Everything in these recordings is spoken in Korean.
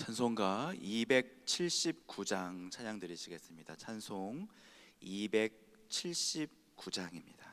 찬송가 279장 찬양 드리시겠습니다. 찬송 279장입니다.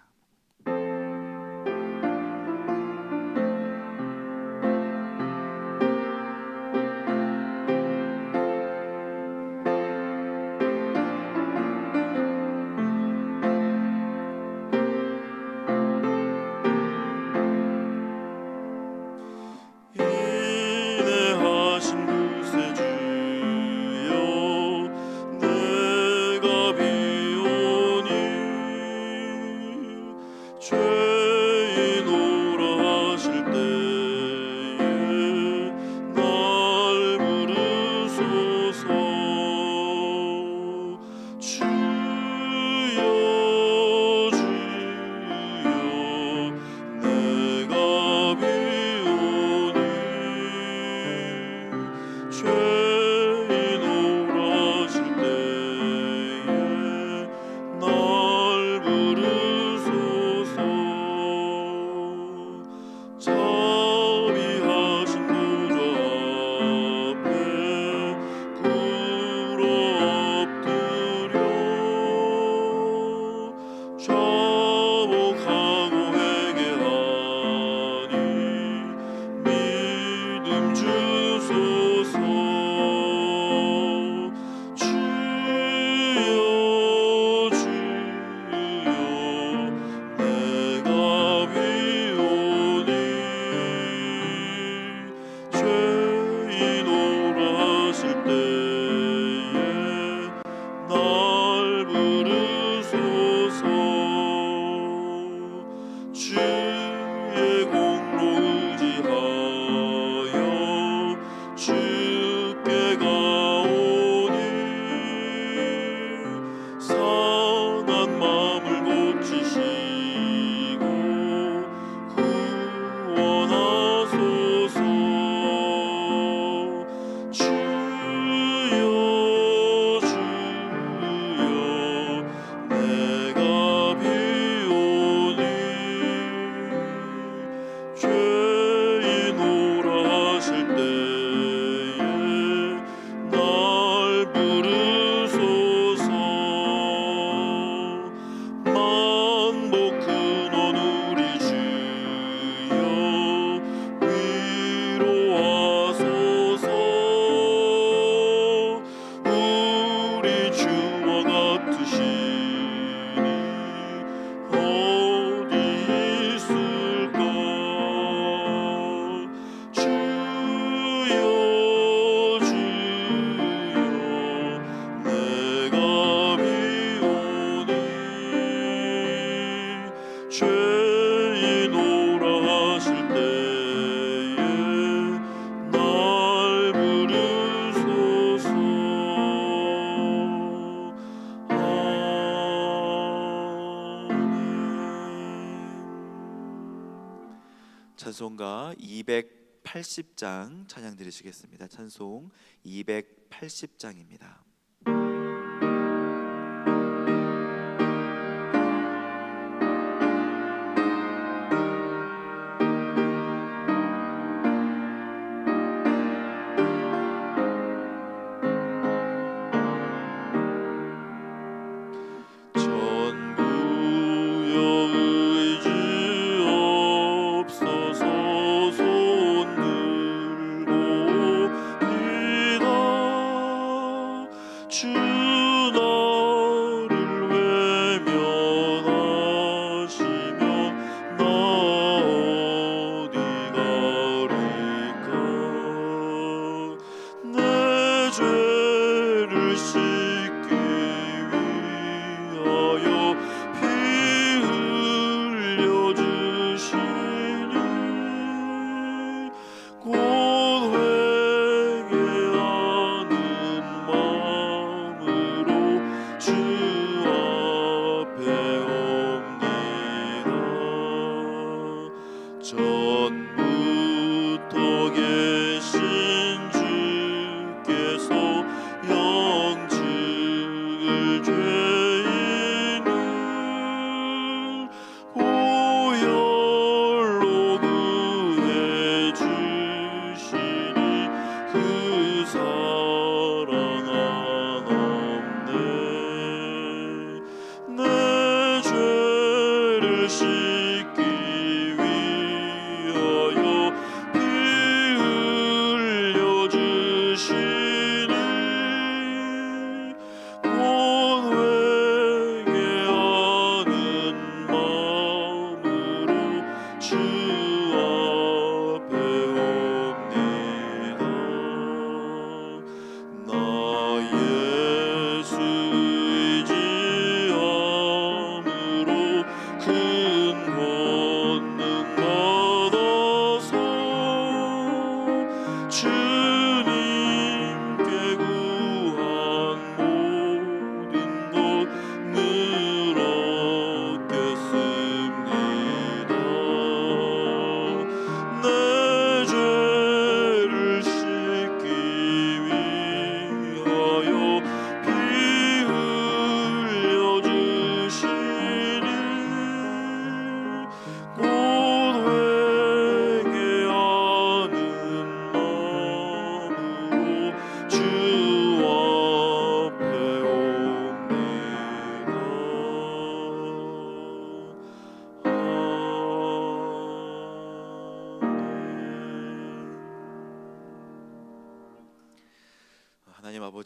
You. 찬송가 280장 찬양 드리시겠습니다. 찬송 280장입니다.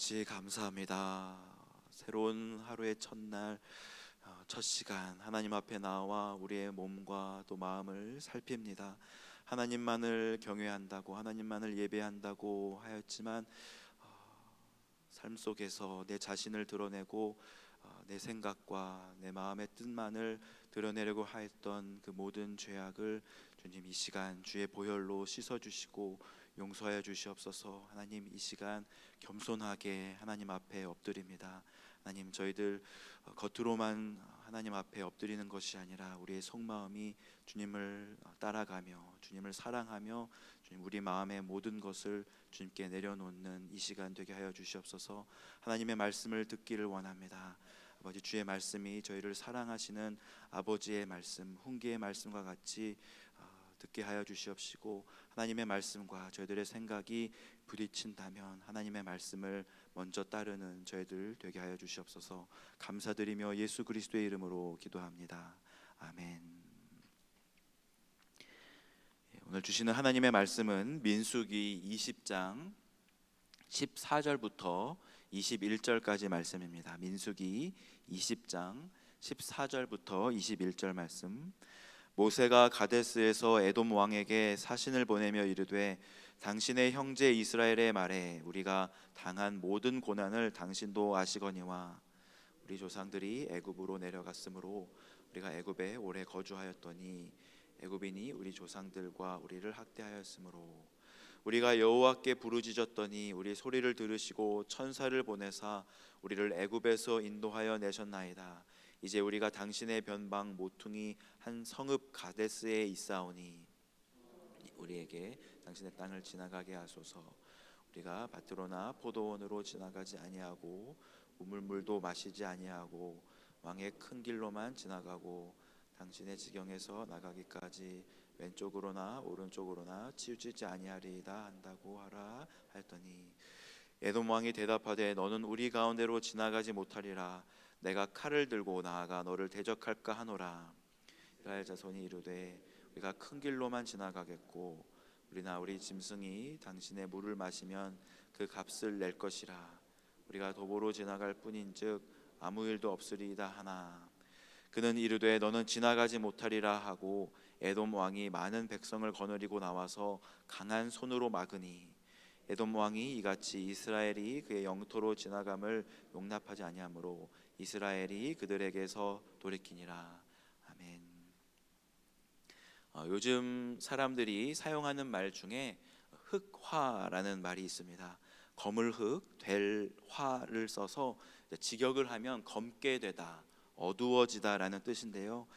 아버지 감사합니다. 새로운 하루의 첫날 어, 첫 시간 하나님 앞에 나와 우리의 몸과 또 마음을 살핍니다. 하나님만을 경외한다고 하나님만을 예배한다고 하였지만 어, 삶 속에서 내 자신을 드러내고 어, 내 생각과 내 마음의 뜻만을 드러내려고 하였던 그 모든 죄악을 주님 이 시간 주의 보혈로 씻어 주시고 용서하여 주시옵소서. 하나님 이 시간 겸손하게 하나님 앞에 엎드립니다. 하나님 저희들 어, 겉으로만 하나님 앞에 엎드리는 것이 아니라 우리의 속마음이 주님을 따라가며 주님을 사랑하며 주님 우리 마음의 모든 것을 주님께 내려놓는 이 시간 되게 하여 주시옵소서. 하나님의 말씀을 듣기를 원합니다. 아버지 주의 말씀이 저희를 사랑하시는 아버지의 말씀, 훈계의 말씀과 같이 어, 듣게 하여 주시옵시고 하나님의 말씀과 저희들의 생각이 부딪힌다면 하나님의 말씀을 먼저 따르는 저희들 되게 하여 주시옵소서. 감사드리며 예수 그리스도의 이름으로 기도합니다. 아멘. 예, 오늘 주시는 하나님의 말씀은 민수기 20장 14절부터 21절까지 말씀입니다. 민수기 20장 14절부터 21절 말씀. 모세가 가데스에서 에돔 왕에게 사신을 보내며 이르되 당신의 형제 이스라엘의 말에 우리가 당한 모든 고난을 당신도 아시거니와 우리 조상들이 애굽으로 내려갔으므로 우리가 애굽에 오래 거주하였더니 애굽인이 우리 조상들과 우리를 학대하였으므로 우리가 여호와께 부르짖었더니 우리 소리를 들으시고 천사를 보내사 우리를 애굽에서 인도하여 내셨나이다. 이제 우리가 당신의 변방 모퉁이 한 성읍 가데스에 있사오니 우리에게 당신의 땅을 지나가게 하소서. 우리가 밭으로나 포도원으로 지나가지 아니하고 우물물도 마시지 아니하고 왕의 큰 길로만 지나가고 당신의 지경에서 나가기까지 왼쪽으로나 오른쪽으로나 치우치지 아니하리이다 한다고 하라 하였더니 에돔 왕이 대답하되 너는 우리 가운데로 지나가지 못하리라 내가 칼을 들고 나아가 너를 대적할까 하노라. 이스라엘 자손이 이르되 우리가 큰 길로만 지나가겠고 우리나 우리 짐승이 당신의 물을 마시면 그 값을 낼 것이라. 우리가 도보로 지나갈 뿐인즉 아무 일도 없으리이다 하나. 그는 이르되 너는 지나가지 못하리라 하고 에돔 왕이 많은 백성을 거느리고 나와서 강한 손으로 막으니 에돔 왕이 이같이 이스라엘이 그의 영토로 지나감을 용납하지 아니하므로 이스라엘이 그들에게서 돌이키니라 아멘. 어, 요즘 사람들이 사용하는 말 중에 흑화라는 말이 있습니다. 검을 흑, 될 화를 써서 직역을 하면 검게 되다, 어두워지다라는 뜻인데요.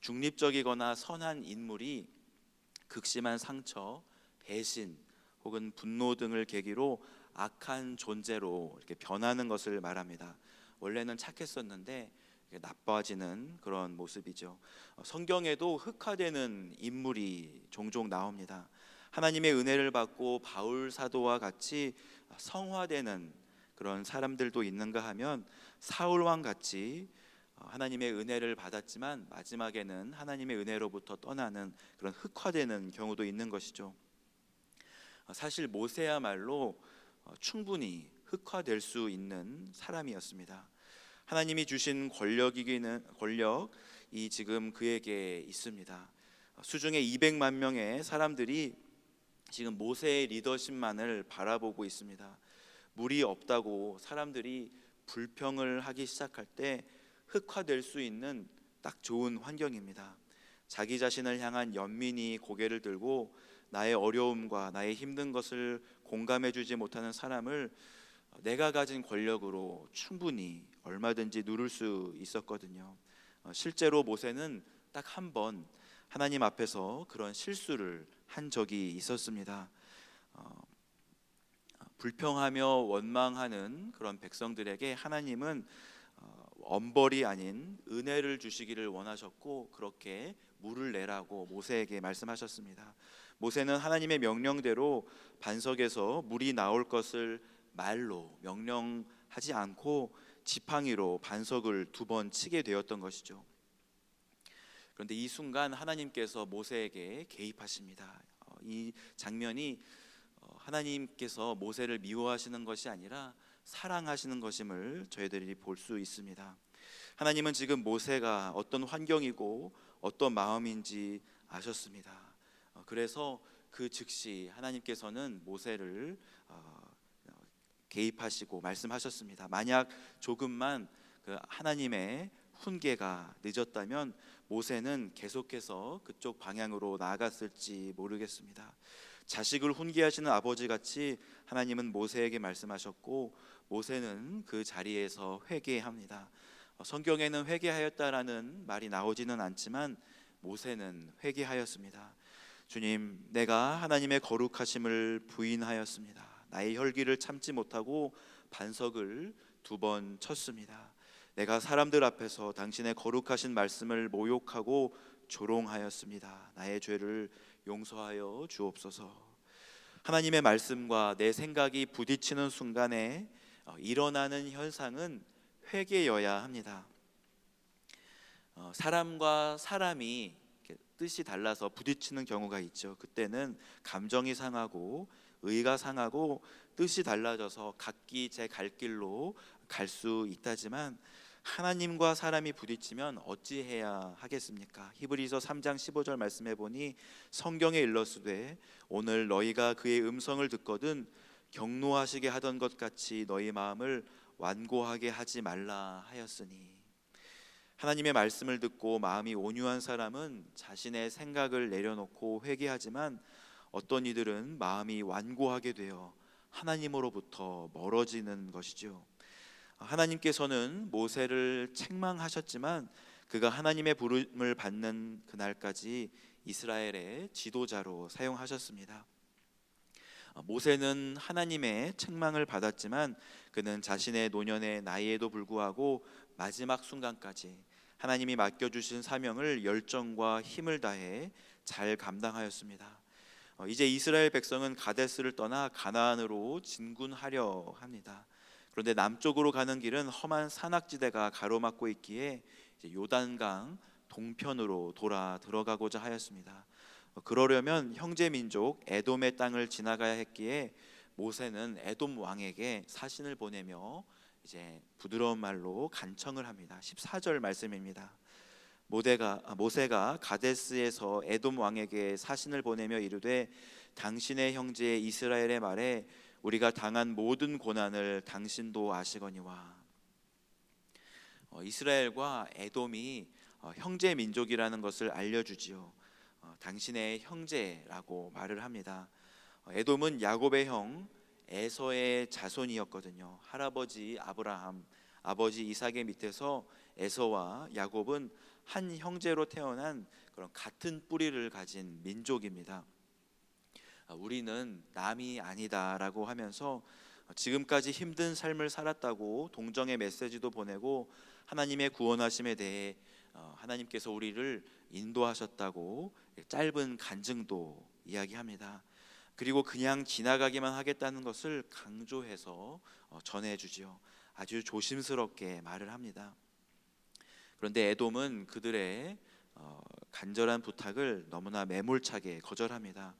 중립적이거나 선한 인물이 극심한 상처, 배신 혹은 분노 등을 계기로 악한 존재로 이렇게 변하는 것을 말합니다. 원래는 착했었는데 나빠지는 그런 모습이죠. 어, 성경에도 흑화되는 인물이 종종 나옵니다. 하나님의 은혜를 받고 바울 사도와 같이 성화되는 그런 사람들도 있는가 하면 사울 왕 같이 어, 하나님의 은혜를 받았지만 마지막에는 하나님의 은혜로부터 떠나는 그런 흑화되는 경우도 있는 것이죠. 어, 사실 모세야말로 어, 충분히 흑화될 수 있는 사람이었습니다. 하나님이 주신 권력이기는 권력이 지금 그에게 있습니다. 어, 수중에 200만 명의 사람들이 지금 모세의 리더십만을 바라보고 있습니다. 물이 없다고 사람들이 불평을 하기 시작할 때 흑화될 수 있는 딱 좋은 환경입니다. 자기 자신을 향한 연민이 고개를 들고 나의 어려움과 나의 힘든 것을 공감해 주지 못하는 사람을 내가 가진 권력으로 충분히 얼마든지 누를 수 있었거든요. 어, 실제로 모세는 딱 한 번 하나님 앞에서 그런 실수를 한 적이 있었습니다. 어, 불평하며 원망하는 그런 백성들에게 하나님은 어, 엄벌이 아닌 은혜를 주시기를 원하셨고 그렇게 물을 내라고 모세에게 말씀하셨습니다. 모세는 하나님의 명령대로 반석에서 물이 나올 것을 말로 명령하지 않고 지팡이로 반석을 두 번 치게 되었던 것이죠. 그런데 이 순간 하나님께서 모세에게 개입하십니다. 어, 이 장면이 어, 하나님께서 모세를 미워하시는 것이 아니라 사랑하시는 것임을 저희들이 볼 수 있습니다. 하나님은 지금 모세가 어떤 환경이고 어떤 마음인지 아셨습니다. 어, 그래서 그 즉시 하나님께서는 모세를 어, 개입하시고 말씀하셨습니다. 만약 조금만 그 하나님의 훈계가 늦었다면 모세는 계속해서 그쪽 방향으로 나아갔을지 모르겠습니다. 자식을 훈계하시는 아버지 같이 하나님은 모세에게 말씀하셨고 모세는 그 자리에서 회개합니다. 어, 성경에는 회개하였다라는 말이 나오지는 않지만 모세는 회개하였습니다. 주님, 내가 하나님의 거룩하심을 부인하였습니다. 나의 혈기를 참지 못하고 반석을 두 번 쳤습니다. 내가 사람들 앞에서 당신의 거룩하신 말씀을 모욕하고 조롱하였습니다. 나의 죄를 용서하여 주옵소서. 하나님의 말씀과 내 생각이 부딪히는 순간에 어, 일어나는 현상은 회개여야 합니다. 어, 사람과 사람이 뜻이 달라서 부딪히는 경우가 있죠. 그때는 감정이 상하고 의가 상하고 뜻이 달라져서 각기 제 갈 길로 갈 수 있다지만 하나님과 사람이 부딪히면 어찌해야 하겠습니까? 히브리서 3장 15절 말씀해 보니 성경에 일렀으되 오늘 너희가 그의 음성을 듣거든 경노하시게 하던 것 같이 너희 마음을 완고하게 하지 말라 하였으니 하나님의 말씀을 듣고 마음이 온유한 사람은 자신의 생각을 내려놓고 회개하지만 어떤 이들은 마음이 완고하게 되어 하나님으로부터 멀어지는 것이죠. 하나님께서는 모세를 책망하셨지만 그가 하나님의 부름을 받는 그날까지 이스라엘의 지도자로 사용하셨습니다. 모세는 하나님의 책망을 받았지만 그는 자신의 노년의 나이에도 불구하고 마지막 순간까지 하나님이 맡겨주신 사명을 열정과 힘을 다해 잘 감당하였습니다. 어, 이제 이스라엘 백성은 가데스를 떠나 가나안으로 진군하려 합니다. 그런데 남쪽으로 가는 길은 험한 산악지대가 가로막고 있기에 요단강 동편으로 돌아 들어가고자 하였습니다. 어, 그러려면 형제 민족 에돔의 땅을 지나가야 했기에 모세는 에돔 왕에게 사신을 보내며 이제 부드러운 말로 간청을 합니다. 14절 말씀입니다. 모데가 아, 모세가 가데스에서 에돔 왕에게 사신을 보내며 이르되 당신의 형제 이스라엘의 말에 우리가 당한 모든 고난을 당신도 아시거니와 어, 이스라엘과 에돔이 어, 형제 민족이라는 것을 알려주지요. 어, 당신의 형제라고 말을 합니다. 어, 에돔은 야곱의 형 에서의 자손이었거든요. 할아버지 아브라함, 아버지 이삭의 밑에서 에서와 야곱은 한 형제로 태어난 그런 같은 뿌리를 가진 민족입니다. 아, 우리는 남이 아니다라고 하면서 지금까지 힘든 삶을 살았다고 동정의 메시지도 보내고 하나님의 구원하심에 대해 어, 하나님께서 우리를 인도하셨다고 짧은 간증도 이야기합니다. 그리고 그냥 지나가기만 하겠다는 것을 강조해서 어, 전해 주지요. 아주 조심스럽게 말을 합니다. 그런데 에돔은 그들의 어, 간절한 부탁을 너무나 매몰차게 거절합니다.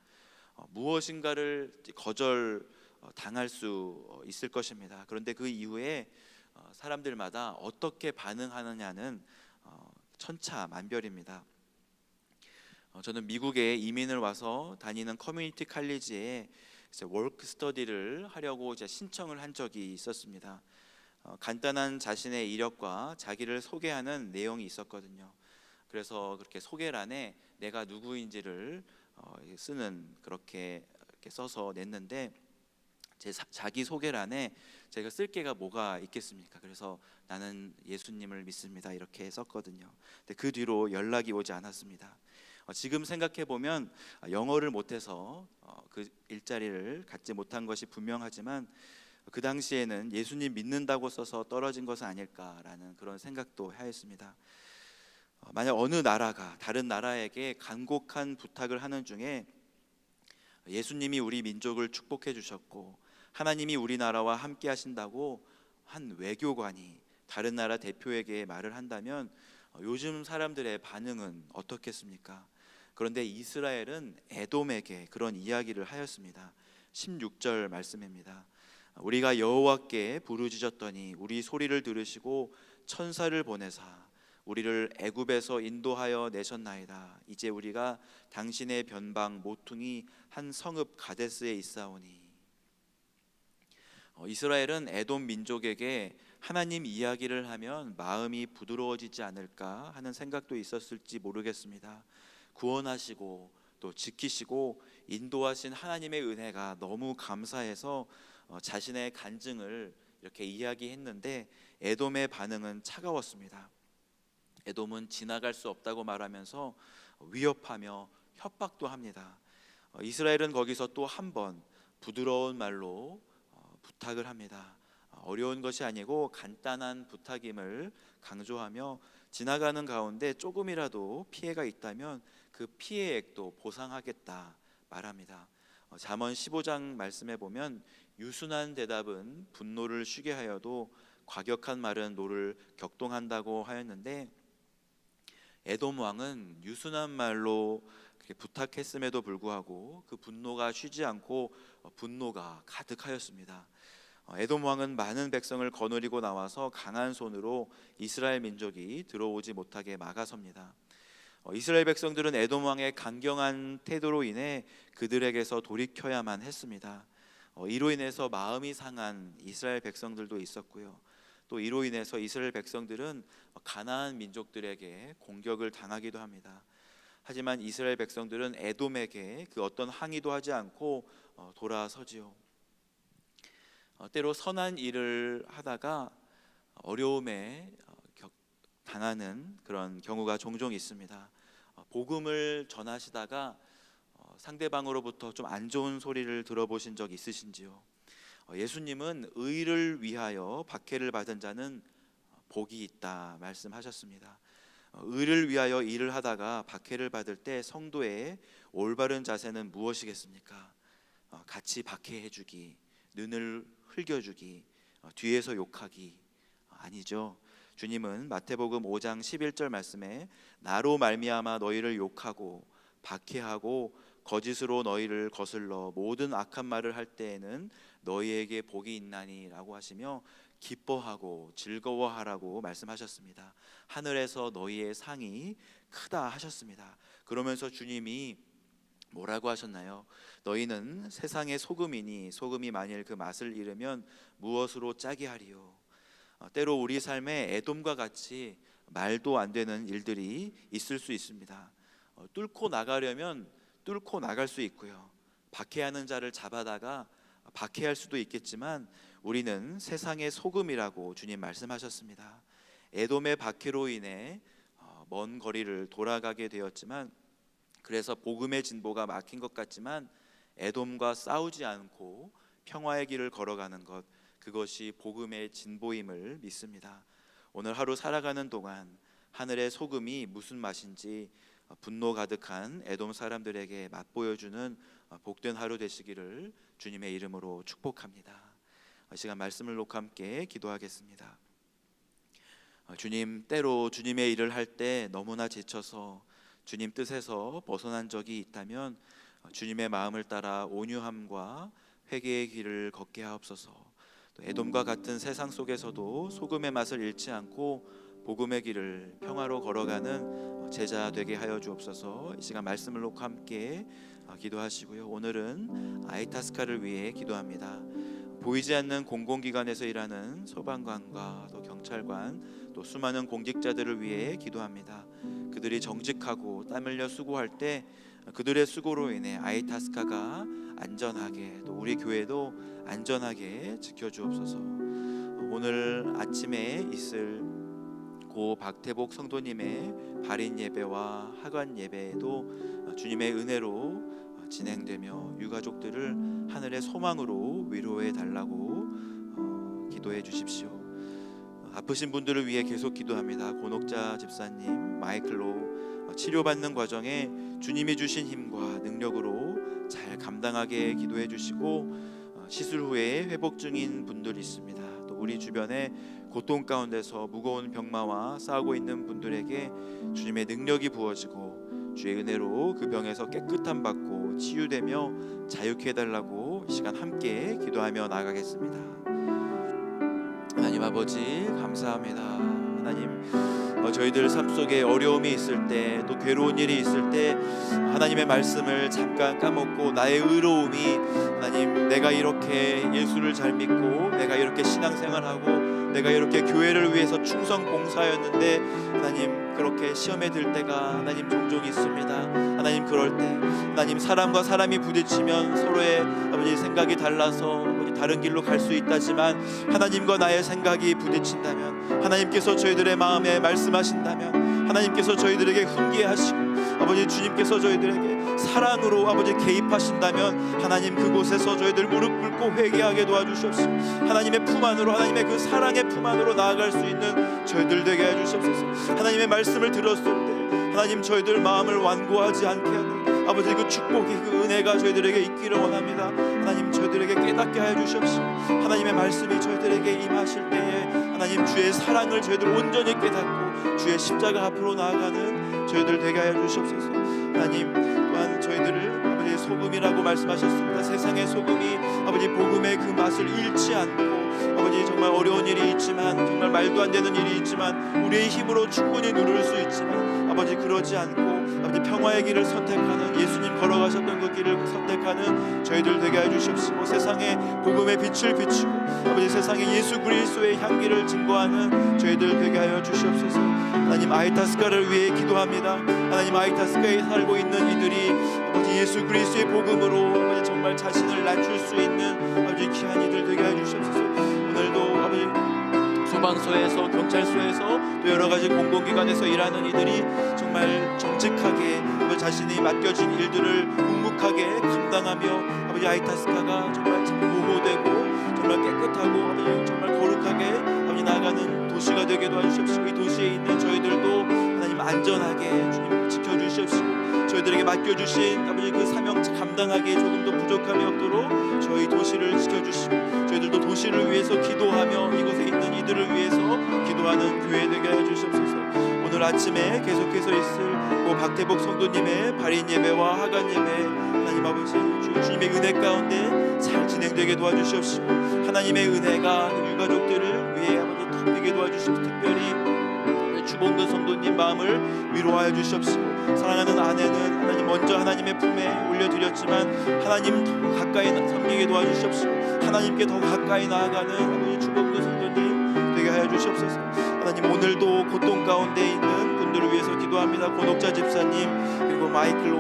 어, 무엇인가를 거절 어, 당할 수 어, 있을 것입니다. 그런데 그 이후에 어, 사람들마다 어떻게 반응하느냐는 어, 천차만별입니다. 어, 저는 미국에 이민을 와서 다니는 커뮤니티 칼리지에 워크 스터디를 하려고 신청을 한 적이 있었습니다. 어, 간단한 자신의 이력과 자기를 소개하는 내용이 있었거든요. 그래서 그렇게 소개란에 내가 누구인지를 어, 쓰는 그렇게 써서 냈는데 제 사- 자기 소개란에 제가 쓸 게가 뭐가 있겠습니까? 그래서 나는 예수님을 믿습니다 이렇게 썼거든요. 근데 그 뒤로 연락이 오지 않았습니다. 어, 지금 생각해 보면 영어를 못해서 어, 그 일자리를 갖지 못한 것이 분명하지만 그 당시에는 예수님 믿는다고 써서 떨어진 것은 아닐까라는 그런 생각도 하였습니다. 어, 만약 어느 나라가 다른 나라에게 간곡한 부탁을 하는 중에 예수님이 우리 민족을 축복해 주셨고 하나님이 우리나라와 함께 하신다고 한 외교관이 다른 나라 대표에게 말을 한다면 어, 요즘 사람들의 반응은 어떻겠습니까? 그런데 이스라엘은 에돔에게 그런 이야기를 하였습니다. 16절 말씀입니다. 우리가 여호와께 부르짖었더니 우리 소리를 들으시고 천사를 보내사 우리를 애굽에서 인도하여 내셨나이다. 이제 우리가 당신의 변방 모퉁이 한 성읍 가데스에 있사오니 어, 이스라엘은 에돔 민족에게 하나님 이야기를 하면 마음이 부드러워지지 않을까 하는 생각도 있었을지 모르겠습니다. 구원하시고 또 지키시고 인도하신 하나님의 은혜가 너무 감사해서 어, 자신의 간증을 이렇게 이야기했는데 에돔의 반응은 차가웠습니다. 에돔은 지나갈 수 없다고 말하면서 위협하며 협박도 합니다. 어, 이스라엘은 거기서 또 한 번 부드러운 말로 어, 부탁을 합니다. 어, 어려운 것이 아니고 간단한 부탁임을 강조하며 지나가는 가운데 조금이라도 피해가 있다면 그 피해액도 보상하겠다 말합니다. 어, 잠언 15장 말씀에 보면 유순한 대답은 분노를 쉬게 하여도 과격한 말은 노를 격동한다고 하였는데 에돔 왕은 유순한 말로 부탁했음에도 불구하고 그 분노가 쉬지 않고 어, 분노가 가득하였습니다. 어, 에돔 왕은 많은 백성을 거느리고 나와서 강한 손으로 이스라엘 민족이 들어오지 못하게 막아섭니다. 어, 이스라엘 백성들은 에돔 왕의 강경한 태도로 인해 그들에게서 돌이켜야만 했습니다. 어, 이로 인해서 마음이 상한 이스라엘 백성들도 있었고요. 또 이로 인해서 이스라엘 백성들은 가나안 민족들에게 공격을 당하기도 합니다. 하지만 이스라엘 백성들은 에돔에게 그 어떤 항의도 하지 않고 어, 돌아서지요. 어, 때로 선한 일을 하다가 어려움에 당하는 그런 경우가 종종 있습니다. 어, 복음을 전하시다가 어, 상대방으로부터 좀 안 좋은 소리를 들어보신 적 있으신지요? 어, 예수님은 의를 위하여 박해를 받은 자는 복이 있다 말씀하셨습니다. 어, 의를 위하여 일을 하다가 박해를 받을 때 성도의 올바른 자세는 무엇이겠습니까? 어, 같이 박해해 주기, 눈을 흘겨 주기, 어, 뒤에서 욕하기 어, 아니죠. 주님은 마태복음 5장 11절 말씀에 나로 말미암아 너희를 욕하고 박해하고 거짓으로 너희를 거슬러 모든 악한 말을 할 때에는 너희에게 복이 있나니라고 하시며 기뻐하고 즐거워하라고 말씀하셨습니다. 하늘에서 너희의 상이 크다 하셨습니다. 그러면서 주님이 뭐라고 하셨나요? 너희는 세상의 소금이니 소금이 만일 그 맛을 잃으면 무엇으로 짜게 하리요? 어, 때로 우리 삶에 애돔과 같이 말도 안 되는 일들이 있을 수 있습니다. 어, 뚫고 나가려면 뚫고 나갈 수 있고요. 박해하는 자를 잡아다가 박해할 수도 있겠지만 우리는 세상의 소금이라고 주님 말씀하셨습니다. 에돔의 박해로 인해 어, 먼 거리를 돌아가게 되었지만 그래서 복음의 진보가 막힌 것 같지만 에돔과 싸우지 않고 평화의 길을 걸어가는 것 그것이 복음의 진보임을 믿습니다. 오늘 하루 살아가는 동안 하늘의 소금이 무슨 맛인지 어, 분노 가득한 에돔 사람들에게 맛보여주는 어, 복된 하루 되시기를 주님의 이름으로 축복합니다. 이 시간 말씀을 놓고 함께 기도하겠습니다. 어, 어, 주님 때로 주님의 일을 할 때 너무나 지쳐서 주님 뜻에서 벗어난 적이 있다면 어, 주님의 마음을 따라 온유함과 회개의 길을 걷게 하옵소서. 또 에돔과 같은 세상 속에서도 소금의 맛을 잃지 않고 복음의 길을 평화로 걸어가는 어, 제자 되게 하여 주옵소서. 이 시간 말씀을 놓고 함께 어, 기도하시고요. 오늘은 아이타스카를 위해 기도합니다. 보이지 않는 공공기관에서 일하는 소방관과 또 경찰관 또 수많은 공직자들을 위해 기도합니다. 그들이 정직하고 땀 흘려 수고할 때 그들의 수고로 인해 아이타스카가 안전하게 또 우리 교회도 안전하게 지켜주옵소서. 오늘 아침에 있을 고 박태복 성도님의 발인 예배와 하관 예배에도 주님의 은혜로 진행되며 유가족들을 하늘의 소망으로 위로해 달라고 어, 기도해 주십시오. 아프신 분들을 위해 계속 기도합니다. 고녹자 집사님 마이클로 어, 치료받는 과정에 주님이 주신 힘과 능력으로 잘 감당하게 기도해 주시고 어, 시술 후에 회복 중인 분들이 있습니다. 또 우리 주변에 고통 가운데서 무거운 병마와 싸우고 있는 분들에게 주님의 능력이 부어지고 주의 은혜로 그 병에서 깨끗함 받고 치유되며 자유케 해달라고 이 시간 함께 기도하며 나가겠습니다. 하나님 아버지 감사합니다. 하나님 어, 저희들 삶 속에 어려움이 있을 때 또 괴로운 일이 있을 때 하나님의 말씀을 잠깐 까먹고 나의 의로움이 하나님 내가 이렇게 예수를 잘 믿고 내가 이렇게 신앙생활하고 내가 이렇게 교회를 위해서 충성 봉사였는데 하나님 그렇게 시험에 들 때가 하나님 종종 있습니다. 하나님 그럴 때 하나님 사람과 사람이 부딪히면 서로의 아버지 생각이 달라서 다른 길로 갈 수 있다지만 하나님과 나의 생각이 부딪힌다면 하나님께서 저희들의 마음에 말씀하신다면 하나님께서 저희들에게 훈계하시고 아버지 주님께서 저희들에게 사랑으로 아버지 개입하신다면 하나님 그곳에서 저희들 무릎 꿇고 회개하게 도와주시옵소서. 하나님의 품 안으로 하나님의 그 사랑의 품 안으로 나아갈 수 있는 저희들 되게 해주시옵소서. 하나님의 말씀을 들었을 때 하나님 저희들 마음을 완고하지 않게 하는 아버지 그 축복이 그 은혜가 저희들에게 있기를 원합니다. 하나님 저희들에게 깨닫게 하여 주시옵시고 하나님의 말씀이 저희들에게 임하실 때에 하나님 주의 사랑을 저희들 온전히 깨닫고 주의 십자가 앞으로 나아가는 저희들 되게 하여 주시옵소서. 하나님 또한 저희들을 아버지 소금이라고 말씀하셨습니다. 세상의 소금이 아버지 복음의 그 맛을 잃지 않고 아버지 정말 어려운 일이 있지만 정말 말도 안 되는 일이 있지만 우리의 힘으로 충분히 누를 수 있지만 아버지 그러지 않고 아버지 평화의 길을 선택하는 예수님 걸어가셨던 그 길을 선택하는 저희들 되게 해주시옵시고 세상에 복음의 빛을 비추고 아버지 세상에 예수 그리스도의 향기를 증거하는 저희들 되게 하여 주시옵소서. 하나님 아이타스카를 위해 기도합니다. 하나님 아이타스카에 살고 있는 이들이 아버지 예수 그리스도의 복음으로 아버지 정말 자신을 낮출 수 있는 아버지 귀한 이들 되게 해주시옵소서. 오늘도 아버지 소방서에서 경찰서에서 또 여러 가지 공공기관에서 일하는 이들이 정말 정직하게 아버지 자신이 맡겨진 일들을 묵묵하게 감당하며 아버지 아이타스카가 정말 참 보호되고 정말 깨끗하고 아버지 정말 거룩하게 아버지 나아가는 도시가 되게 도와주시옵시고 이 도시에 있는 저희들도 하나님 안전하게 주님 지켜주시옵시고 저희들에게 맡겨주신 아버지 그 사명 감당하기에 조금도 부족함이 없도록 저희 도시를 지켜주시고 저희들도 도시를 위해서 기도하며 이곳에 있는 이들을 위해서 기도하는 교회 되게 하여 주시옵소서 오늘 아침에 계속해서 있을 고 박태복 성도님의 발인 예배와 하간 예배 하나님 아버지 주, 주님의 은혜 가운데 잘 진행되게 도와주시옵시고 하나님의 은혜가 그 유가족들을 위해 아버지 덮이게 도와주시옵시고 특별히 주봉근 성도님 마음을 위로하여 주시옵시고 사랑하는 아내는 하나님 먼저 하나님의 품에 올려드렸지만 하나님 더 가까이 섬기게 도와주시옵시고 하나님께 더 가까이 나아가는 아버지 주봉근 성도님 되게 하여 주시옵소서 하나님 오늘도 고통 가운데 있는 분들을 위해서 기도합니다. 고독자 집사님 그리고 마이클로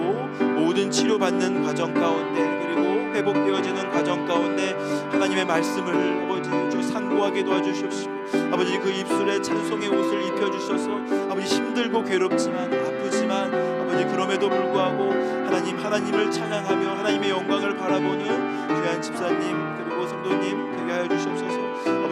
모든 치료받는 과정 가운데 그리고 회복되어지는 과정 가운데 하나님의 말씀을 아버지 주 상고하게 도와주시옵시고 아버지 그 입술에 찬송의 옷을 입혀주셔서 아버지 힘들고 괴롭지만 아프지만 아버지 그럼에도 불구하고 하나님 하나님을 찬양하며 하나님의 영광을 바라보는 귀한 집사님 그리고 성도님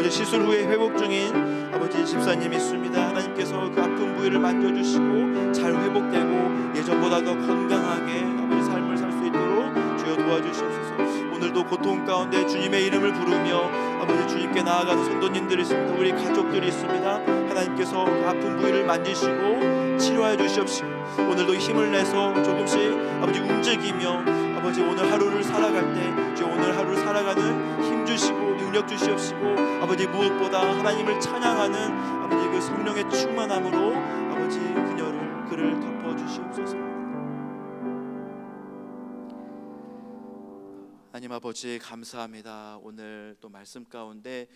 아버지 시술 후에 회복 중인 아버지 집사님이 있습니다 하나님께서 그 아픈 부위를 만져주시고 잘 회복되고 예전보다 더 건강하게 아버지 삶을 살 수 있도록 주여 도와주시옵소서 오늘도 고통 가운데 주님의 이름을 부르며 아버지 주님께 나아가는 성도님들이 있습니다. 우리 가족들이 있습니다. 하나님께서 그 아픈 부위를 만지시고 치료하여 주시옵시고 오늘도 힘을 내서 조금씩 아버지 움직이며 아버지 오늘 하루를 살아갈 때 주여 오늘 하루를 살아가는 힘 주시고 능력 주시옵시고 아버지 무엇보다 하나님을 찬양하는 아버지 그 성령의 충만함으로 아버지 그녀를 그를 덮어 주시옵소서. 하나님 아버지 감사합니다. 오늘 또 말씀 가운데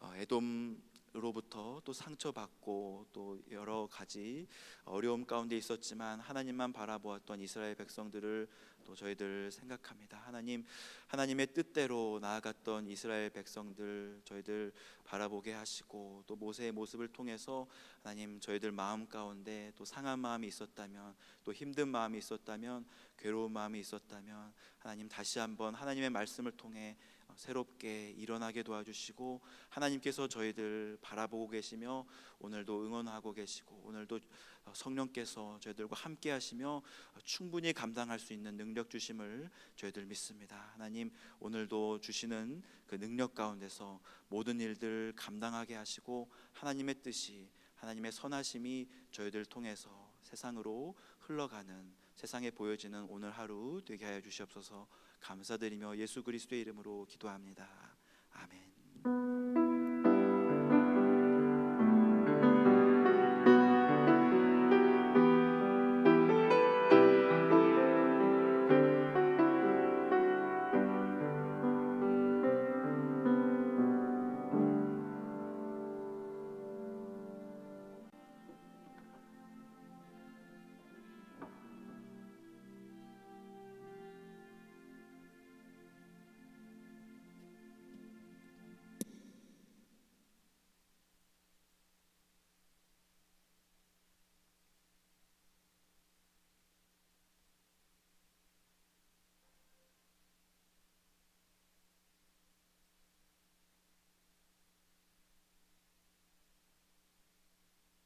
어, 에돔으 로부터 또 상처받고 또 여러 가지 어려움 가운데 있었지만 하나님만 바라보았던 이스라엘 백성들을 또 저희들 생각합니다. 하나님 하나님의 뜻대로 나아갔던 이스라엘 백성들 저희들 바라보게 하시고 또 모세의 모습을 통해서 하나님 저희들 마음 가운데 또 상한 마음이 있었다면 또 힘든 마음이 있었다면 괴로운 마음이 있었다면 하나님 다시 한번 하나님의 말씀을 통해 어, 새롭게 일어나게 도와주시고 하나님께서 저희들 바라보고 계시며 오늘도 응원하고 계시고 오늘도 어, 성령께서 저희들과 함께 하시며 어, 충분히 감당할 수 있는 능력 주심을 저희들 믿습니다. 하나님 오늘도 주시는 그 능력 가운데서 모든 일들 감당하게 하시고 하나님의 뜻이 하나님의 선하심이 저희들 통해서 세상으로 흘러가는 세상에 보여지는 오늘 하루 되게 하여 주시옵소서 감사드리며 예수 그리스도의 이름으로 기도합니다.